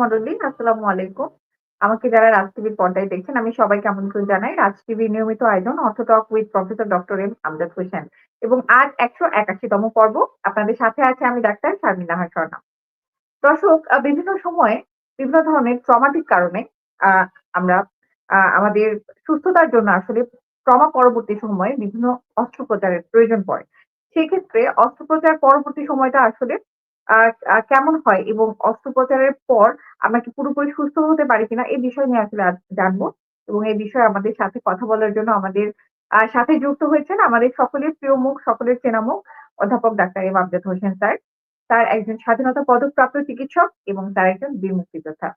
মন্ডলী আসসালামু আলাইকুম। আমাকে যারা রাজ টিভির পর্দায় দেখছেন, আমি সবাইকে আমন্ত্রণ জানাই রাজ টিভির নিয়মিত আয়োজন অর্থ talk with professor doctor M Amjad Hossain এবং আজ একশো একাশিতম পর্ব আপনাদের সাথে আছে আমি ডাক্তার শারমিন স্বর্ণা। দর্শক বিভিন্ন সময়ে বিভিন্ন ধরনের ট্রমাটিক কারণে আমরা আমাদের সুস্থতার জন্য আসলে ট্রমা পরবর্তী সময়ে বিভিন্ন অস্ত্রোপচারের প্রয়োজন পড়ে সেক্ষেত্রে অস্ত্রোপচার পরবর্তী সময়টা আসলে কেমন হয় এবং অস্ত্রোপচারের পর আমরা কি পুরোপুরি সুস্থ হতে পারি কিনা এই বিষয় নিয়ে আসলে আজ জানব এবং এই বিষয়ে আমাদের সাথে কথা বলার জন্য আমাদের সাথে যুক্ত হয়েছেন আমাদের সকলের প্রিয় মুখ, সকলের চেনা মুখ অধ্যাপক doctor M Amjad Hossain sir. তার একজন স্বাধীনতা পদকপ্রাপ্ত চিকিৎসক এবং তার একজন বীর মুক্তিযোদ্ধা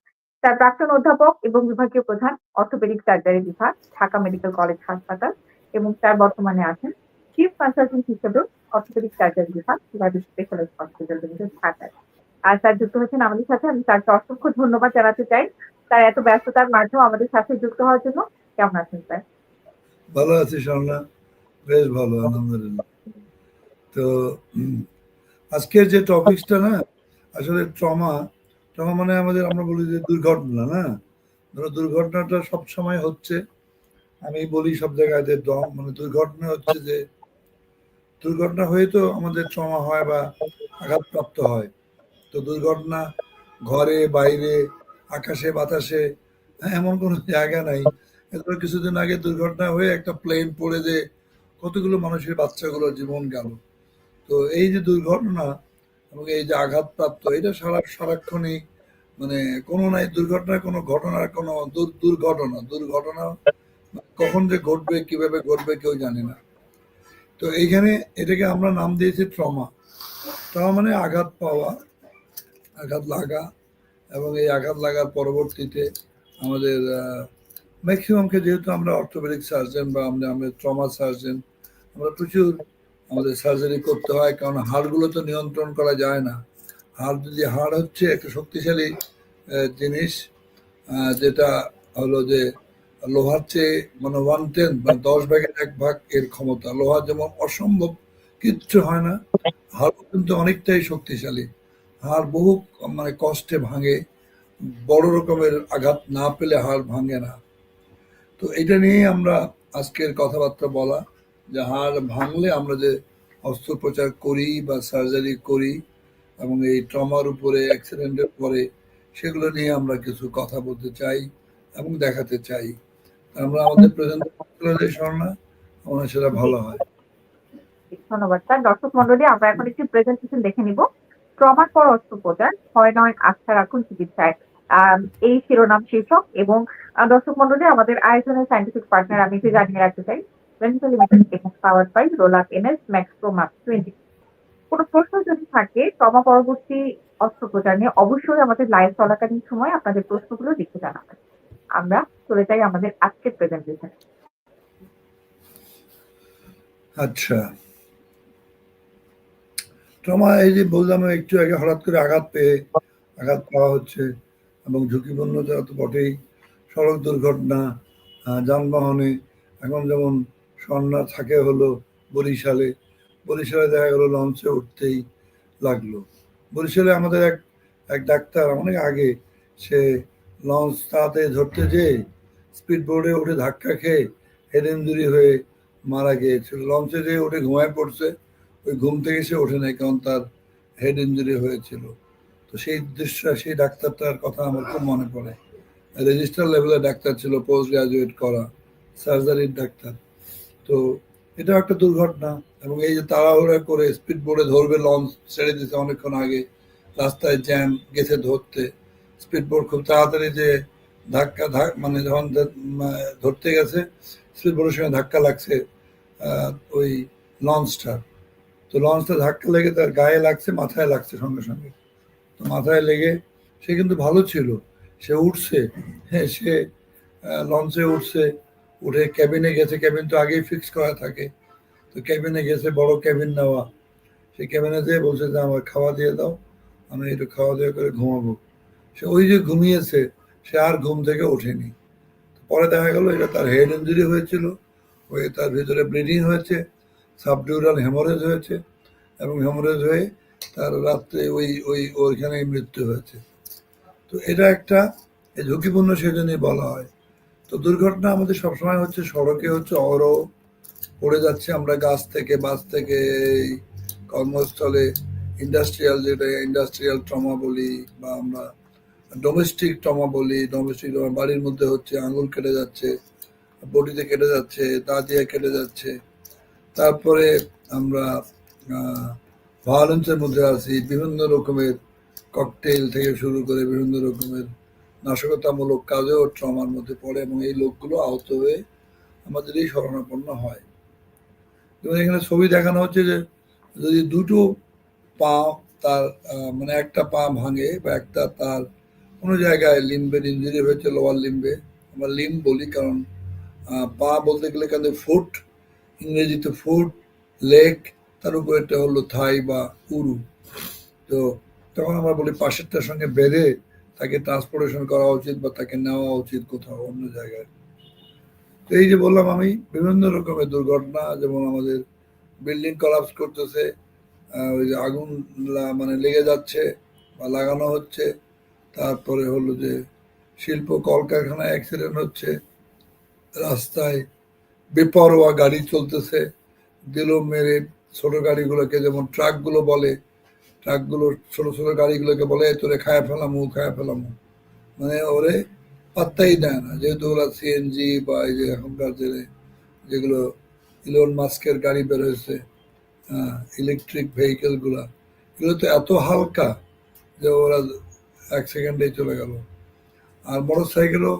তার প্রাক্তন অধ্যাপক এবং বিভাগীয় প্রধান, অর্থোপেডিক সার্জারি বিভাগ, ঢাকা মেডিকেল কলেজ হাসপাতাল এবং তার বর্তমানে আছেন চিফ কনসালটেন্ট হিসেবে অর্থোপেডিক সার্জারি বিভাগ শিবাজী স্পেশালিস্ট হসপিটাল লিমিটেড ঢাকায় আর স্যার যুক্ত হয়েছেন আমাদের সাথে, আমি তারকে অসংখ্য ধন্যবাদ জানাতে চাই। তার এত ব্যস্ততার মাধ্যমে আমাদের সাথে যুক্ত হওয়ার জন্য। কেমন আছেন স্যার? ভালো আছি স্বর্ণা বেশ ভালো, আলহামদুলিল্লাহ। তো আজকের যে টপিকসটা না, আসলে ট্রমা ট্রমা মানে আমাদের, আমরা বলি যে দুর্ঘটনা, না? ধরো দুর্ঘটনাটা সব সময় হচ্ছে। আমি বলি সব জায়গায় যে মানে দুর্ঘটনা হচ্ছে যে দুর্ঘটনা হয়ে তো আমাদের ট্রমা হয় বা আঘাতপ্রাপ্ত হয়। তো দুর্ঘটনা ঘরে বাইরে আকাশে বাতাসে হ্যাঁ, এমন কোনো জায়গা নাই। এরপর কিছুদিন আগে দুর্ঘটনা হয়ে একটা প্লেন পড়ে যে কতগুলো মানুষের বাচ্চাগুলোর জীবন গেল। তো এই যে দুর্ঘটনা এবং এই যে আঘাতপ্রাপ্ত এটা সারা সারাক্ষণই মানে কোনো নাই দুর্ঘটনার কোনো ঘটনার কোনো দুর- দুর্ঘটনা দুর্ঘটনা কখন যে ঘটবে কীভাবে ঘটবে কেউ জানে না। তো এইখানে এটাকে আমরা নাম দিয়েছি ট্রমা। ট্রমা মানে আঘাত পাওয়া, আঘাত লাগা এবং এই আঘাত লাগার পরবর্তীতে আমাদের ম্যাক্সিমামকে যেহেতু আমরা অর্থোপেডিক সার্জন বা আমরা আমরা ট্রমা সার্জন আমরা প্রচুর আমাদের সার্জারি করতে হয় কারণ হাড়গুলো তো নিয়ন্ত্রণ করা যায় না। হাড় যদি, হাড় হচ্ছে একটা শক্তিশালী জিনিস যেটা হলো যে লোহার চেয়ে মানে ওয়ান টেন বা দশ ভাগের এক ভাগ এর ক্ষমতা। লোহা যেমন অসম্ভব, কিচ্ছু হয় না। হাড় কিন্তু অনেকটাই শক্তিশালী। হাড় বহু মানে কষ্টে ভাঙে। বড় রকমের আঘাত না পেলে হাড় ভাঙে না। তো এটা নিয়ে আমরা আজকের কথাবার্তা বলা, যে হাড় ভাঙলে আমরা যে অস্ত্রোপচার করি বা সার্জারি করি এবং এই ট্রমার উপরে অ্যাক্সিডেন্টের পরে, সেগুলো নিয়ে আমরা কিছু কথা বলতে চাই এবং দেখাতে চাই। আমরা আমাদের প্রেজেন্টেশন না আমার সেটা ভালো হয়। ধন্যবাদ, স্যার। দর্শক মন্ডলী আমরা এখন একটি প্রেজেন্টেশন দেখে নিব। ট্রমার পর অস্ত্রোপচার ভয় নয়, আস্থা রাখুন চিকিৎসায়। এই শিরোনাম শীর্ষক এবং দর্শক মন্ডলী আমাদের আয়োজনের সাইন্টিফিক পার্টনার আমি একটু জানিয়ে রাখতে চাই। এবং power by Rolac NS max pro max কোনো প্রশ্ন যদি থাকে, ট্রমা পরবর্তী অস্ত্রোপচার নিয়ে অবশ্যই আমাদের লাইভ চলাকালীন সময় আপনাদের প্রশ্নগুলো লিখে জানাবেন। আমরা চলে যাই আমাদের আজকের প্রেজেন্টেশন আচ্ছা। ট্রমা এই যে বললাম, একটু আগে হঠাৎ করে আঘাত পেয়ে, আঘাত পাওয়া হচ্ছে এবং ঝুঁকিপূর্ণতা তো বটেই। সড়ক দুর্ঘটনা যানবাহনে এখন যেমন স্বর্ণা থাকে হলো বরিশালে বরিশালে দেখা গেলো লঞ্চে উঠতেই লাগল। বরিশালে আমাদের এক এক ডাক্তার অনেক আগে সে লঞ্চ তাড়াতাড়ি ধরতে যেয়ে স্পিড বোর্ডে উঠে ধাক্কা খেয়ে হেড ইঞ্জুরি হয়ে মারা গিয়েছিল। লঞ্চে যেয়ে উঠে ঘুমায় পড়ছে, ওই ঘুম থেকে সে ওঠে নাই কারণ তার হেড ইঞ্জুরি হয়েছিল। তো সেই দৃশ্য, সেই ডাক্তারটার কথা আমার খুব মনে পড়ে। রেজিস্টার লেভেলের ডাক্তার ছিল, পোস্ট গ্রাজুয়েট করা, সার্জারির ডাক্তার। তো এটাও একটা দুর্ঘটনা এবং এই যে তাড়াহুড়া করে স্পিড বোর্ডে ধরবে, লঞ্চ ছেড়ে দিতে অনেকক্ষণ আগে, রাস্তায় জ্যাম, গেছে ধরতে। স্পিড বোর্ড খুব তাড়াতাড়ি যে ধাক্কা, ধাক মানে যখন ধরতে গেছে স্পিড বোর্ডের সঙ্গে ধাক্কা লাগছে ওই লঞ্চটা তো লঞ্চটা ধাক্কা লেগে তার গায়ে লাগছে, মাথায় লাগছে সঙ্গে সঙ্গে। তো মাথায় লেগে সে কিন্তু ভালো ছিল। সে উঠছে হ্যাঁ সে লঞ্চে উঠছে, উঠে ক্যাবিনে গেছে। ক্যাবিন তো আগেই ফিক্স করা থাকে। তো ক্যাবিনে গেছে, বড় ক্যাবিন নেওয়া। সে ক্যাবিনে যেয়ে বলছে যে, আমার খাওয়া দিয়ে দাও, আমি একটু খাওয়া দাওয়া করে ঘুমাবো। সে ওই যে ঘুমিয়েছে, সে আর ঘুম থেকে ওঠেনি। পরে দেখা গেল এটা তার হেড ইঞ্জুরি হয়েছিল, ওই তার ভিতরে ব্লিডিং হয়েছে সাবডিউরাল হেমোরেজ হয়েছে এবং হেমোরেজ হয়ে তার রাত্রে ওই ওই, ওইখানেই মৃত্যু হয়েছে। তো এটা একটা ঝুঁকিপূর্ণ সেজন্যই বলা হয়। তো দুর্ঘটনা আমাদের সবসময় হচ্ছে সড়কে হচ্ছে অর পড়ে যাচ্ছে। আমরা গাছ থেকে বাস থেকে, এই কর্মস্থলে ইন্ডাস্ট্রিয়াল যেটা ইন্ডাস্ট্রিয়াল ট্রমা বলি বা আমরা ডোমেস্টিক ট্রমা বলি ডোমেস্টিক বাড়ির মধ্যে হচ্ছে আঙুল কেটে যাচ্ছে বডিতে কেটে যাচ্ছে, দা দিয়ে কেটে যাচ্ছে। তারপরে আমরা ভায়োলেন্সের মধ্যে আছি, বিভিন্ন রকমের ককটেল থেকে শুরু করে বিভিন্ন রকমের নাশকতামূলক কাজেও ট্রমার মধ্যে পড়ে এবং এই লোকগুলো আহত হয়ে আমাদের এই শরণাপন্ন হয়। যেমন এখানে ছবি দেখানো হচ্ছে যে যদি দুটো পা তার মানে একটা পা ভাঙে বা একটা তার কোনো জায়গায় লিম্বের ইঞ্জুরি হয়েছে লোয়ার লিম্বে। আমরা লিম্ব বলি কারণ পা বলতে গেলে কেন ফুট ইংরেজিতে ফুট লেগ তার উপর একটা হলো থাই বা উরু তো তখন আমরা বলি পাশেরটার সঙ্গে বেঁধে তাকে ট্রান্সপোর্টেশন করা উচিত বা তাকে নেওয়া উচিত কোথাও অন্য জায়গায়। তো এই যে বললাম আমি, বিভিন্ন রকমের দুর্ঘটনা, যেমন আমাদের বিল্ডিং কলাপস করতেছে ওই যে আগুন মানে লেগে যাচ্ছে বা লাগানো হচ্ছে। তারপরে হলো যে শিল্প কলকারখানায় অ্যাক্সিডেন্ট হচ্ছে, রাস্তায় বেপরোয়া গাড়ি চলতেছে, দিল মেরে ছোট গাড়িগুলোকে, যেমন ট্রাকগুলো বলে, ট্রাকগুলো ছোট ছোট গাড়িগুলোকে বলে, "এই তোরে খায় ফেলামু খায় ফেলামু। মানে ওরে পাত্তাই দেয় না। যেহেতু ওরা সিএনজি বা এই যে এখনকার যে যেগুলো ইলন মাস্কের গাড়ি বের হয়েছে ইলেকট্রিক ভেহিকেলগুলা, এগুলো তো এত হালকা যে ওরা এক সেকেন্ডেই চলে গেল। আর মোটর সাইকেলও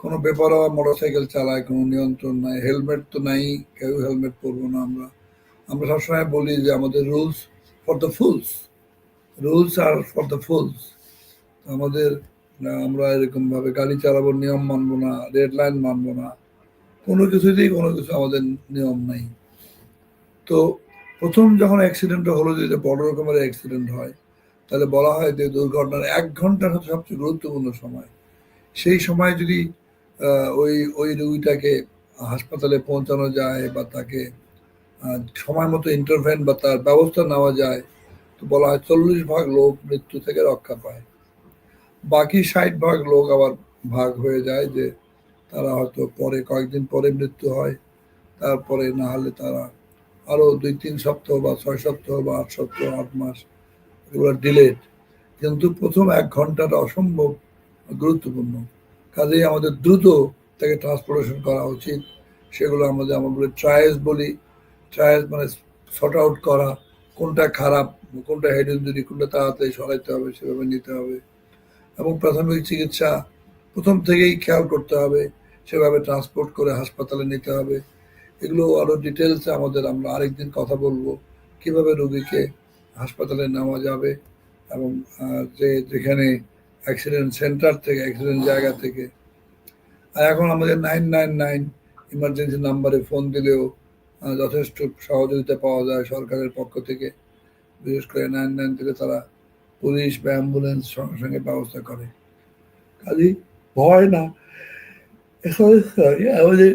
কোনো বেপরোয়া মোটর সাইকেল চালায়, কোনো নিয়ন্ত্রণ নাই হেলমেট তো নাই, কেউ হেলমেট পরবো না আমরা। আমরা সবসময় বলি যে আমাদের rules for the fools rules R for the fools আমাদের আমরা এরকমভাবে গাড়ি চালাবো, নিয়ম মানবো না রেড লাইন মানবো না। কোনো কিছুতেই কোনো কিছু আমাদের নিয়ম নাই। তো প্রথম যখন অ্যাক্সিডেন্টটা হলো যে বড় রকমের অ্যাক্সিডেন্ট হয় তাহলে বলা হয় যে দুর্ঘটনার এক ঘণ্টা হচ্ছে সবচেয়ে গুরুত্বপূর্ণ সময়। সেই সময় যদি ওই ওই রুগীটাকে হাসপাতালে পৌঁছানো যায় বা তাকে সময় মতো ইন্টারভেন বা তার ব্যবস্থা নেওয়া যায়, তো বলা হয় চল্লিশ ভাগ লোক মৃত্যু থেকে রক্ষা পায়। বাকি ষাট ভাগ লোক আবার ভাগ হয়ে যায় যে তারা হয়তো পরে কয়েকদিন পরে মৃত্যু হয়, তারপরে না হলে তারা আরও দুই, তিন সপ্তাহ বা ছয় সপ্তাহ বা আট সপ্তাহ, আট মাস এগুলো ডিলেড কিন্তু প্রথম এক ঘন্টাটা অসম্ভব গুরুত্বপূর্ণ। কাজেই আমাদের দ্রুত তাকে ট্রান্সপোর্টেশন করা উচিত। সেগুলো আমাদের, আমরা বলি ট্রায়ালস বলি। ট্রায়ালস মানে শর্ট আউট করা, কোনটা খারাপ, কোনটা হেড ইঞ্জুরি কোনটা তাড়াতাড়ি সরাইতে হবে, সেভাবে নিতে হবে। এবং প্রাথমিক চিকিৎসা প্রথম থেকেই খেয়াল করতে হবে, সেভাবে ট্রান্সপোর্ট করে হাসপাতালে নিতে হবে। এগুলো আরও ডিটেলসে আমাদের আমরা আরেকদিন কথা বলব, কীভাবে রোগীকে হাসপাতালে নেওয়া যাবে এবং যে যেখানে অ্যাক্সিডেন্ট সেন্টার থেকে অ্যাক্সিডেন্ট জায়গা থেকে। আর এখন আমাদের নাইন নাইন নাইন ইমার্জেন্সি নাম্বারে ফোন দিলেও যথেষ্ট সহযোগিতা পাওয়া যায় সরকারের পক্ষ থেকে। বিশেষ করে নাইন নাইন থেকে তারা পুলিশ বা অ্যাম্বুলেন্স সঙ্গে সঙ্গে ব্যবস্থা করে। কাজেই ভয় না। এখন আমাদের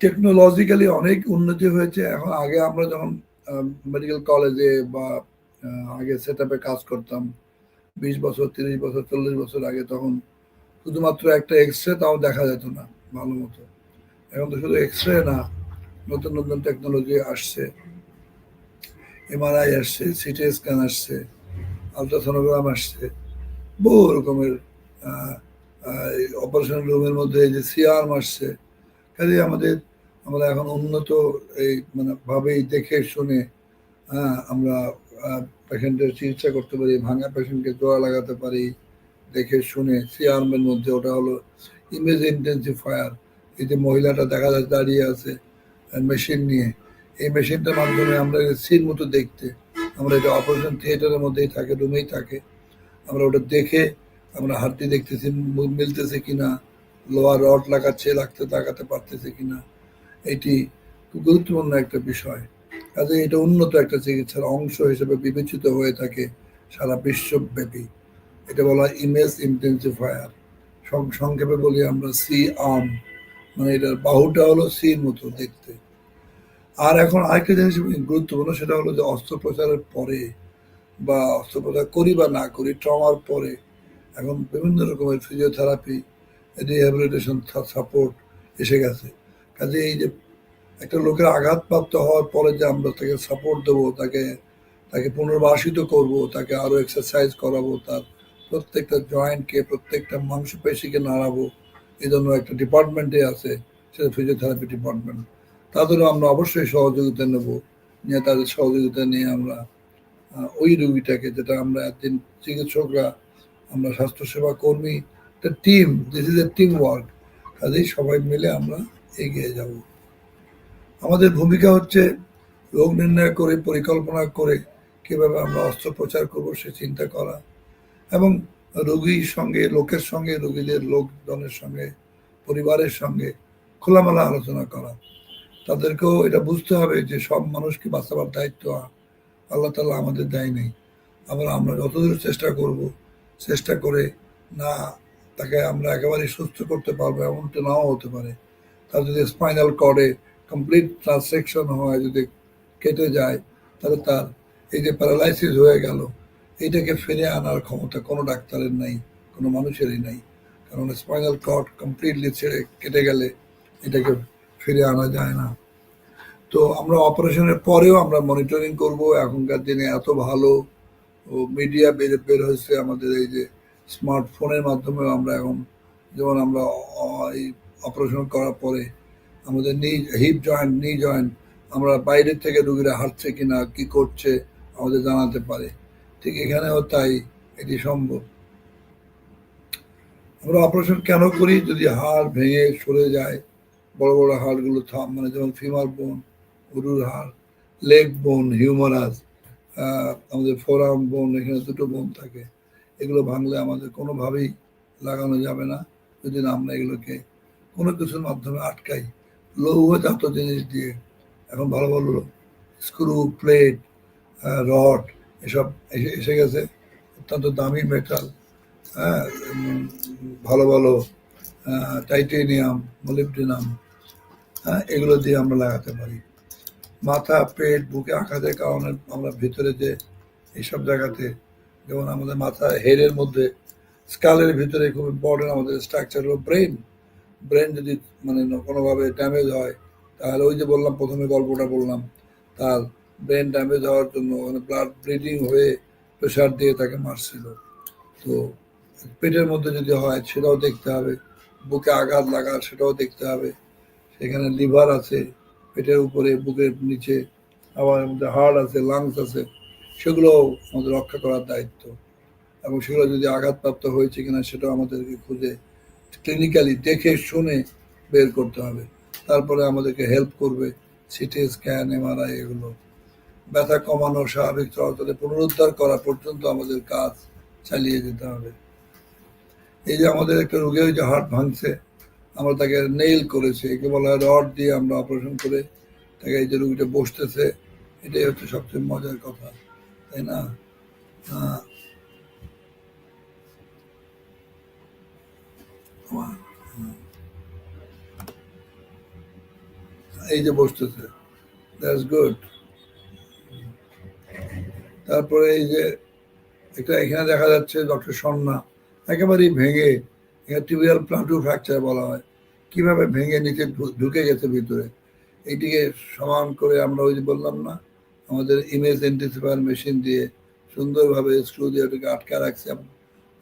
টেকনোলজিক্যালি অনেক উন্নতি হয়েছে। এখন আগে আমরা যখন মেডিকেল কলেজে বা আগে সেট কাজ করতাম। বিশ বছর, তিরিশ বছর, চল্লিশ বছর আগে তখন শুধুমাত্র একটা এক্স রে তাও দেখা যেত না, ভালো মতো। এখন তো শুধু এক্স রে না, নতুন নতুন টেকনোলজি আসছে। এমআরআই আসছে সিটি স্ক্যান আসছে আলট্রাসোনোগ্রাম আসছে, বহু রকমের অপারেশন রুমের মধ্যে এই যে সিআরম আসছে। কাজে আমাদের, আমরা এখন উন্নত এই মানে ভাবেই দেখে শুনে হ্যাঁ আমরা পেশেন্টের চিকিৎসা করতে পারি, ভাঙা পেশেন্টকে জোড়া লাগাতে পারি, দেখে শুনে সিআরমের মধ্যে ওটা হলো ইমেজ ইন্টেন্সিফায়ার এই যে মহিলাটা দেখা যাচ্ছে দাঁড়িয়ে আছে মেশিন নিয়ে। এই মেশিনটার মাধ্যমে আমরা সিন মতো দেখতে, আমরা এটা অপারেশন থিয়েটারের মধ্যেই থাকে রুমেই থাকে। আমরা ওটা দেখে আমরা হাড্ডি দেখতেছি মিলতেছে কিনা লোয়ার রড লাগাচ্ছে, লাগতে, লাগাতে পারতেছে কিনা। এটি গুরুত্বপূর্ণ একটা বিষয়। কাজে এটা উন্নত একটা চিকিৎসার অংশ হিসেবে বিবেচিত হয়ে থাকে সারা বিশ্বব্যাপী। এটা বলা হয় ইমেজ ইন্টেন্সিফায়ার। সংক্ষেপে বলি আমরা সি আর্ম মানে এটার বাহুটা হলো সির মতো দেখতে। আর এখন আরেকটা জিনিস গুরুত্বপূর্ণ, সেটা হলো যে অস্ত্রোপচারের পরে বা অস্ত্রোপচার করি বা না করি, ট্রমার পরে এখন বিভিন্ন রকমের ফিজিওথেরাপি, রিহ্যাবিলিটেশন সাপোর্ট এসে গেছে। কাজে এই যে একটা লোকের আঘাতপ্রাপ্ত হওয়ার পরে যে আমরা তাকে সাপোর্ট দেবো, তাকে তাকে পুনর্বাসিত করব, তাকে আরও এক্সারসাইজ করাবো, তার প্রত্যেকটা জয়েন্টকে প্রত্যেকটা মাংসপেশিকে নাড়াবো, এই জন্য একটা ডিপার্টমেন্টে আছে, সেটা ফিজিওথেরাপি ডিপার্টমেন্ট তাদেরও আমরা অবশ্যই সহযোগিতা নেব, নিয়ে তাদের সহযোগিতা নিয়ে আমরা ওই রুগীটাকে, যেটা আমরা একদিন চিকিৎসকরা, আমরা স্বাস্থ্যসেবা কর্মী, একটা team this is a team work কাজেই সবাই মিলে আমরা এগিয়ে যাব। আমাদের ভূমিকা হচ্ছে রোগ নির্ণয় করে, পরিকল্পনা করে কীভাবে আমরা অস্ত্রোপচার করব সে চিন্তা করা এবং রোগীর সঙ্গে, লোকের সঙ্গে, রোগীদের লোকজনের সঙ্গে, পরিবারের সঙ্গে খোলামেলা আলোচনা করা। তাদেরকেও এটা বুঝতে হবে যে সব মানুষকে বাঁচাবার দায়িত্ব আল্লাহ তালা আমাদের দেয় নেই। আবার আমরা যতদূর চেষ্টা করব, চেষ্টা করে না তাকে আমরা একেবারে সুস্থ করতে পারব, এমনটা নাও হতে পারে। তার যদি স্পাইনাল কর্ডে কমপ্লিট ট্রান্সেকশন হয় যদি কেটে যায়, তাহলে তার এই যে প্যারালাইসিস হয়ে গেল এইটাকে ফিরে আনার ক্ষমতা কোনো ডাক্তারের নাই, কোনো মানুষেরই নাই। কারণ স্পাইনাল কর্ড কমপ্লিটলি ছেড়ে কেটে গেলে এটাকে ফিরে আনা যায় না। তো আমরা অপারেশনের পরেও আমরা মনিটরিং করব। এখনকার দিনে এত ভালো, ও মিডিয়া বের বের হয়েছে আমাদের এই যে স্মার্টফোনের মাধ্যমেও আমরা এখন, যেমন আমরা এই অপারেশন করার পরে আমাদের নি হিপ জয়েন্ট নি জয়েন্ট, আমরা বাইরের থেকে রুগীরা হাঁটছে কিনা, কি করছে, আমাদের জানাতে পারে। ঠিক এখানেও তাই, এটি সম্ভব। আমরা অপারেশন কেন করি? যদি হাড় ভেঙে সরে যায়, বড় বড় হাড়গুলো থাম মানে যেমন ফিমার বোন উরুর হাড়, লেগ বোন, হিউমারাস আমাদের ফোরাম বোন, এখানে দুটো বোন থাকে। এগুলো ভাঙলে আমাদের কোনোভাবেই লাগানো যাবে না। যদি না আমরা এগুলোকে কোনো কিছুর মাধ্যমে আটকাই লৌহজাত জিনিস দিয়ে এখন ভালো ভালো স্ক্রু, প্লেট রড, এসব এসে এসে গেছে। অত্যন্ত দামি মেটাল হ্যাঁ ভালো ভালো টাইটেনিয়াম মলিবডিনাম হ্যাঁ এগুলো দিয়ে আমরা লাগাতে পারি। মাথা, পেট, বুকে আঘাতের কারণে আমরা ভিতরে যে এইসব জায়গাতে, যেমন আমাদের মাথা হেডের মধ্যে স্কালের ভিতরে খুব ইম্পর্টেন্ট আমাদের স্ট্রাকচার হলো ব্রেন ব্রেন যদি মানে কোনোভাবে ড্যামেজ হয়, তাহলে ওই যে বললাম, প্রথমে গল্পটা বললাম, তার ব্রেন ড্যামেজ হওয়ার জন্য মানে ব্লাড ব্লিডিং হয়ে প্রেশার দিয়ে তাকে মারছিল। তো পেটের মধ্যে যদি হয়, সেটাও দেখতে হবে। বুকে আঘাত লাগা সেটাও দেখতে হবে। সেখানে লিভার আছে, পেটের উপরে, বুকের নিচে, আবার মধ্যে হার্ট আছে লাংস আছে সেগুলো আমাদের রক্ষা করার দায়িত্ব। এবং সেগুলো যদি আঘাতপ্রাপ্ত হয়েছে কিনা, সেটাও আমাদেরকে খুঁজে ক্লিনিক্যালি দেখে শুনে বের করতে হবে। তারপরে আমাদেরকে হেল্প করবে সিটি স্ক্যান এমআরআই এগুলো। ব্যথা কমানো, স্বাভাবিক চলাচলে পুনরুদ্ধার করা পর্যন্ত আমাদের কাজ চালিয়ে যেতে হবে। এই যে আমাদের একটা রোগের যে হার্ট ভাঙছে, আমরা তাকে নেইল করেছি, একে বলা হয় রড দিয়ে আমরা অপারেশন করে তাকে এই যে রুগীটা বসতেছে, এটাই হচ্ছে সবচেয়ে মজার কথা, তাই না? এই যে বসতেছে দ্যাটস গুড তারপরে এই যে এটা এখানে দেখা যাচ্ছে ডক্টর সন্না, একেবারেই ভেঙে টিবিয়াল প্লান্টু ফ্র্যাকচার বলা হয়। কীভাবে ভেঙে নিচে ঢুকে গেছে ভিতরে? এইটিকে সমান করে আমরা ওই যে বললাম না, আমাদের ইমেজ এন্টিসিপার মেশিন দিয়ে সুন্দরভাবে স্ক্রু দিয়ে ওটাকে আটকা রাখছে।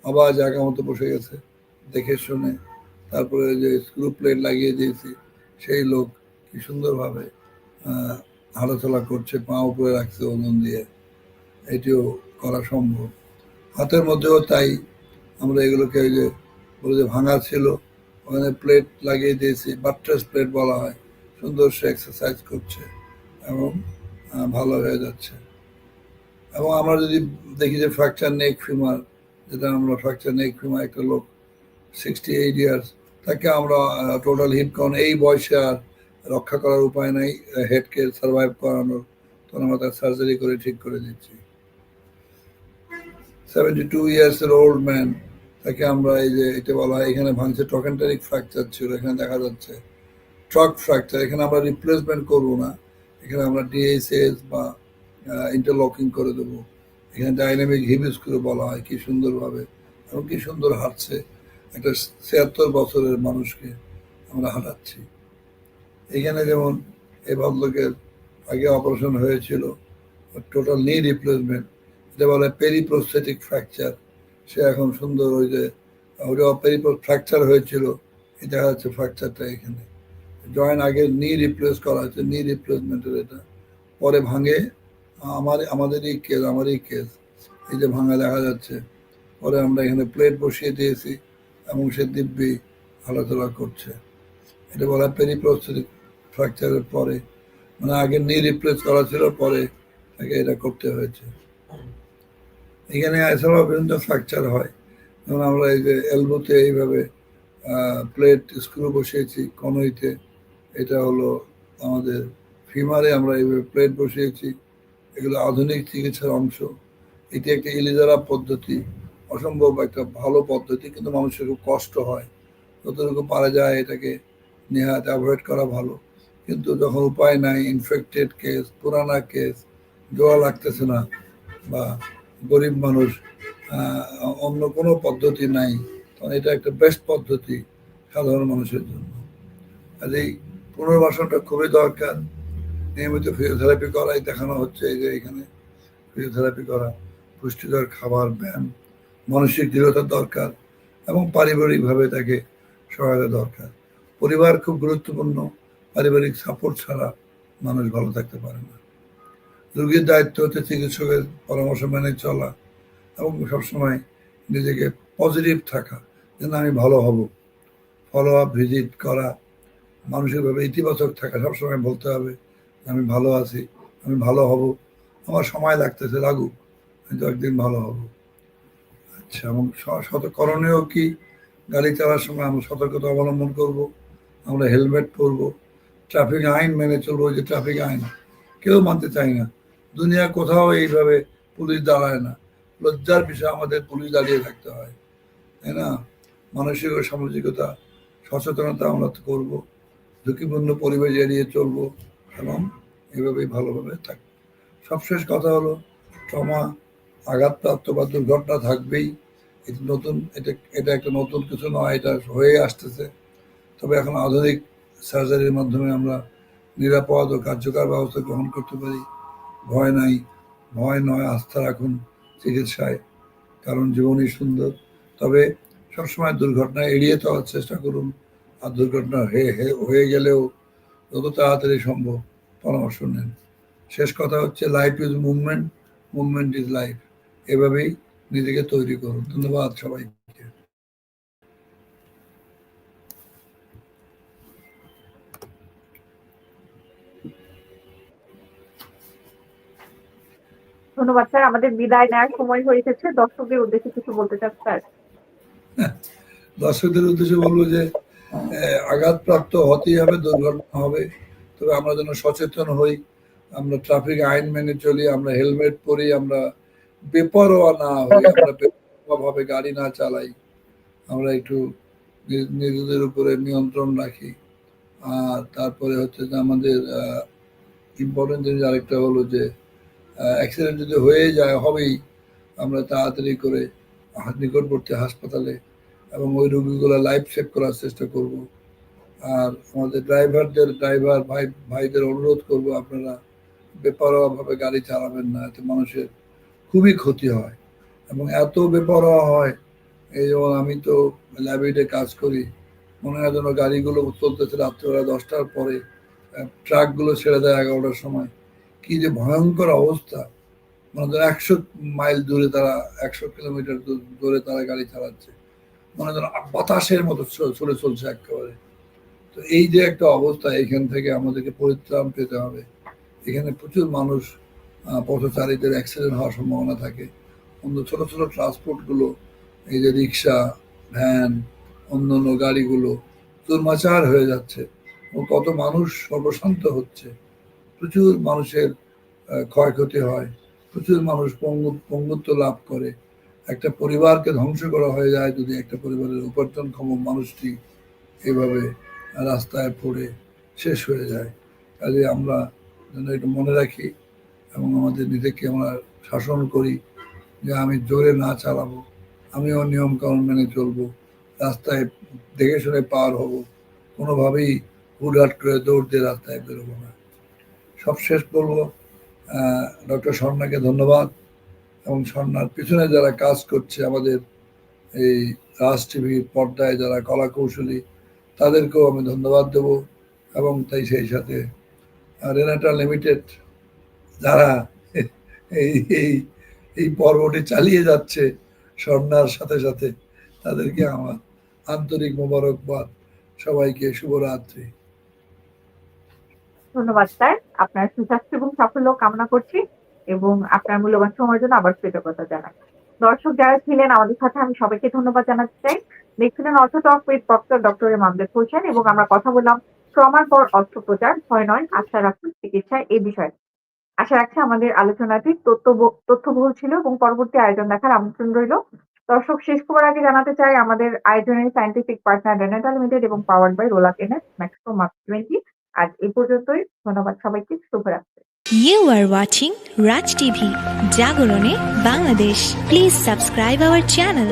আবার জায়গা মতো বসে গেছে। দেখে শুনে তারপরে যে স্ক্রু প্লেট লাগিয়ে দিয়েছি, সেই লোক কি সুন্দরভাবে হাঁটাচলা করছে, পা উপরে রাখছে ওজন দিয়ে। এটিও করা সম্ভব। হাতের মধ্যেও তাই আমরা এগুলোকে ওই যে বলে যে ভাঙা ছিল, ওখানে প্লেট লাগিয়ে দিয়েছি বাট্রাস প্লেট বলা হয়। সুন্দর সে এক্সারসাইজ করছে এবং ভালো হয়ে যাচ্ছে। এবং আমরা যদি দেখি যে ফ্র্যাকচার নেক ফিমার যেটা আমরা ফ্র্যাকচার নেক ফিমার একটা লোক সিক্সটি এইট ইয়ার্স তাকে আমরা টোটাল হিট কারণ এই বয়সে আর রক্ষা করার উপায় নাই হেডকে সার্ভাইভ করানোর তখন আমরা তার সার্জারি করে ঠিক করে দিচ্ছি সেভেন্টি টু ইয়ার্স এর ওল্ড ম্যান তাকে আমরা এই যে, এটা বলা হয়, এখানে ভাঙছে টকেন্টারিক ফ্র্যাকচার ছিল, এখানে দেখা যাচ্ছে। ট্রাক ফ্র্যাকচার এখানে আমরা রিপ্লেসমেন্ট করব না, এখানে আমরা ডিএসএস বা ইন্টারলকিং করে দেবো। এখানে ডাইনামিক হিপ স্ক্রু বলা হয়, কি সুন্দরভাবে, এবং কি সুন্দর হাঁটছে। একটা ছিয়াত্তর বছরের মানুষকে আমরা হাঁটাচ্ছি এখানে যেমন এই ভদ্রলোকের আগে অপারেশন হয়েছিল টোটাল নি রিপ্লেসমেন্ট এটা বলে পেরিপ্রোস্থেটিক ফ্র্যাকচার সে এখন সুন্দর ওই যে, ওটা পেরিপ্রো ফ্র্যাকচার হয়েছিল, এই দেখা যাচ্ছে ফ্র্যাকচারটা এখানে। জয়েন্ট আগে নি রিপ্লেস করা হয়েছে নি রিপ্লেসমেন্টের এটা। পরে ভাঙে, আমার আমাদেরই কেস আমারই কেস এই যে ভাঙা দেখা যাচ্ছে। পরে আমরা এখানে প্লেট বসিয়ে দিয়েছি। এবং সে দিব্যি হাঁটাচলা করছে। এটা বলা পেরিপ্রস্থেটিক ফ্র্যাকচারের পরে মানে আগে নি রিপ্লেস করা ছিল, পরে তাকে এটা করতে হয়েছে। এখানে এছাড়াও বিভিন্ন ফ্র্যাকচার হয়। যেমন আমরা এই যে এলবোতে এইভাবে প্লেট, স্ক্রু বসিয়েছি, কনইতে, এটা হলো আমাদের ফিমারে আমরা এইভাবে প্লেট বসিয়েছি। এগুলো আধুনিক চিকিৎসার অংশ। এটি একটি ইলিজারা পদ্ধতি। অসম্ভব একটা ভালো পদ্ধতি, কিন্তু মানুষের খুব কষ্ট হয়। যতটুকু পারা যায় এটাকে নেহাত অ্যাভয়েড করা ভালো। কিন্তু যখন উপায় নাই ইনফেক্টেড কেস পুরানা কেস জোয়া লাগতেছে না বা গরিব মানুষ অন্য কোনো পদ্ধতি নাই, তখন এটা একটা বেস্ট পদ্ধতি সাধারণ মানুষের জন্য। আর এই পুনর্বাসনটা খুবই দরকার। নিয়মিত ফিজিওথেরাপি করাই দেখানো হচ্ছে এই যে এখানে ফিজিওথেরাপি করা পুষ্টিকর খাবার, ব্যায়াম মানসিক দৃঢ়তার দরকার এবং পারিবারিকভাবে তাকে সহায়তা দরকার। পরিবার খুব গুরুত্বপূর্ণ, পারিবারিক সাপোর্ট ছাড়া মানুষ ভালো থাকতে পারে না। রোগীর দায়িত্ব হচ্ছে চিকিৎসকের পরামর্শ মেনে চলা এবং সবসময় নিজেকে পজিটিভ থাকা যেন আমি ভালো হব। ফলো আপ ভিজিট করা, মানসিকভাবে ইতিবাচক থাকা সবসময় বলতে হবে, আমি ভালো আছি, আমি ভালো হব, আমার সময় লাগতেছে, লাগুক কিন্তু একদিন ভালো হব। আচ্ছা এবং স- শত করণীয় কি গাড়ি চালার সময় আমরা সতর্কতা অবলম্বন করব, আমরা হেলমেট পরবো, ট্রাফিক আইন মেনে চলবো যে ট্রাফিক আইন, কেউ মানতে চায় না। দুনিয়া কোথাও এইভাবে পুলিশ দাঁড়ায় না। লজ্জার বিষয় আমাদের পুলিশ দাঁড়িয়ে থাকতে হয়, তাই না? মানসিক ও সামাজিকতা, সচেতনতা আমরা করব, ঝুঁকিপূর্ণ পরিবেশ এড়িয়ে চলবো, এবং এভাবেই ভালোভাবে থাকব সবশেষ কথা হলো, ট্রমা আঘাতপ্রাপ্ত বা দুর্ঘটনা থাকবেই। এটা নতুন, এটা এটা একটা নতুন কিছু নয়, এটা হয়ে আসতেছে। তবে এখন আধুনিক সার্জারির মাধ্যমে আমরা নিরাপদ ও কার্যকর ব্যবস্থা গ্রহণ করতে পারি। ভয় নাই, ভয় নয়, আস্থা রাখুন চিকিৎসায়, কারণ জীবনই সুন্দর। তবে সবসময় দুর্ঘটনা এড়িয়ে চলার চেষ্টা করুন, আর দুর্ঘটনা হয়ে- হয়ে গেলেও যত তাড়াতাড়ি সম্ভব পরামর্শ নেন। শেষ কথা হচ্ছে life is movement movement is life এভাবেই নিজেকে তৈরি করুন। ধন্যবাদ সবাই ধন্যবাদ স্যার। আমাদের বিদায় নেওয়ার সময় হয়ে এসেছে দর্শকদের উদ্দেশ্যে কিছু বলতে চান স্যার? দর্শকদের উদ্দেশ্যে বলব যে আঘাতপ্রাপ্ত হতেই হবে দুর্ঘটনা হবে। তবে আমরা যেন সচেতন হই। আমরা ট্রাফিক আইন মেনে চলি আমরা হেলমেট পরি আমরা বেপরোয়া না হই আমরা বেপরোয়া ভাবে গাড়ি না চালাই। আমরা একটু নিজেদের উপরে নিয়ন্ত্রণ রাখি। আর তারপরে হচ্ছে যে আমাদের ইম্পর্টেন্ট জিনিস আরেকটা হলো যে অ্যাক্সিডেন্ট যদি হয়ে যায় হবেই। আমরা তাড়াতাড়ি করে নিকটবর্তী হাসপাতালে এবং ওই রোগীগুলো লাইফ সেভ করার চেষ্টা করব। আর আমাদের ড্রাইভারদের ড্রাইভার ভাই ভাইদের অনুরোধ করব আপনারা বেপরোয়াভাবে গাড়ি চালাবেন না এতে মানুষের খুবই ক্ষতি হয় এবং এত বেপরোয়া হয়। এই যেমন আমি তো ল্যাবেটে কাজ করি, মনে হয় যেন গাড়িগুলো চলতেছে রাত্রিবেলা দশটার পরে ট্রাকগুলো ছেড়ে দেয় এগারোটার সময়। কি যে ভয়ঙ্কর অবস্থা। মনে ধরো একশো মাইল দূরে তারা, একশো কিলোমিটার দূরে তারা গাড়ি চালাচ্ছে। মনে ধরো বাতাসের মতো চলে চলছে একেবারে। তো এই যে একটা অবস্থা এখান থেকে আমাদেরকে পরিত্রাণ পেতে হবে। এখানে প্রচুর মানুষ পথচারীদের অ্যাক্সিডেন্ট হওয়ার সম্ভাবনা থাকে। অন্য ছোট ছোট ট্রান্সপোর্টগুলো এই যে রিক্সা ভ্যান অন্য অন্য গাড়িগুলো দুর্মাচার হয়ে যাচ্ছে ও কত মানুষ সর্বশান্ত হচ্ছে। প্রচুর মানুষের ক্ষয়ক্ষতি হয়, প্রচুর মানুষ পঙ্গু, পঙ্গুত্ব লাভ করে। একটা পরিবারকে ধ্বংস করা হয়ে যায় যদি একটা পরিবারের উপার্জনক্ষম মানুষটি এভাবে রাস্তায় পড়ে শেষ হয়ে যায়। কাজে আমরা যেন এটা মনে রাখি এবং আমাদের নিজেকে আমরা শাসন করি যে আমি জোরে না চালাবো, আমিও নিয়ম কানুন মেনে চলবো, রাস্তায় দেখে শুনে পার হব, কোনোভাবেই হুটহাট করে দৌড় দিয়ে রাস্তায় বেরোবো না। সবশেষ বলব ডক্টর স্বর্ণাকে ধন্যবাদ এবং স্বর্ণার পিছনে যারা কাজ করছে আমাদের এই রাজ টিভির পর্দায় যারা কলা কৌশলী তাদেরকেও আমি ধন্যবাদ দেব এবং তাই সেই সাথে রেনাটা লিমিটেড যারা এই এই পর্বটি চালিয়ে যাচ্ছে স্বর্ণার সাথে সাথে, তাদেরকে আমার আন্তরিক মোবারকবাদ। সবাইকে শুভরাত্রি। ধন্যবাদ, স্যার। আপনার সুস্বাস্থ্য এবং সাফল্য কামনা করছি এবং আপনার মূল্যবান সময়ের জন্য আবার কৃতজ্ঞতা জানাই। দর্শক যারা ছিলেন আমাদের সাথে, আমি সবাইকে ধন্যবাদ জানাতে চাই। দেখছিলেন অর্থ talk with doctor doctor M Amjad Hossain এবং আমরা কথা বললাম, ট্রমার পর অস্ত্রোপচার ভয় নয়, আশা রাখুন চিকিৎসায় এই বিষয়ে। আশা রাখছি আমাদের আলোচনাটি তথ্য তথ্যবহুল ছিল এবং পরবর্তী আয়োজন দেখার আমন্ত্রণ রইল দর্শক শেষ করার আগে জানাতে চাই আমাদের আয়োজনের সায়েন্টিফিক পার্টনার রেনেটা লিমিটেড এবং পাওয়ার বাই রোলাক এনএস ম্যাক্সো মার্ক টোয়েন্টি আজ এই পর্যন্তই ধন্যবাদ সবাইকে শুভরাত্রি You are watching Raj TV, Jagorone, Bangladesh. Please subscribe our channel.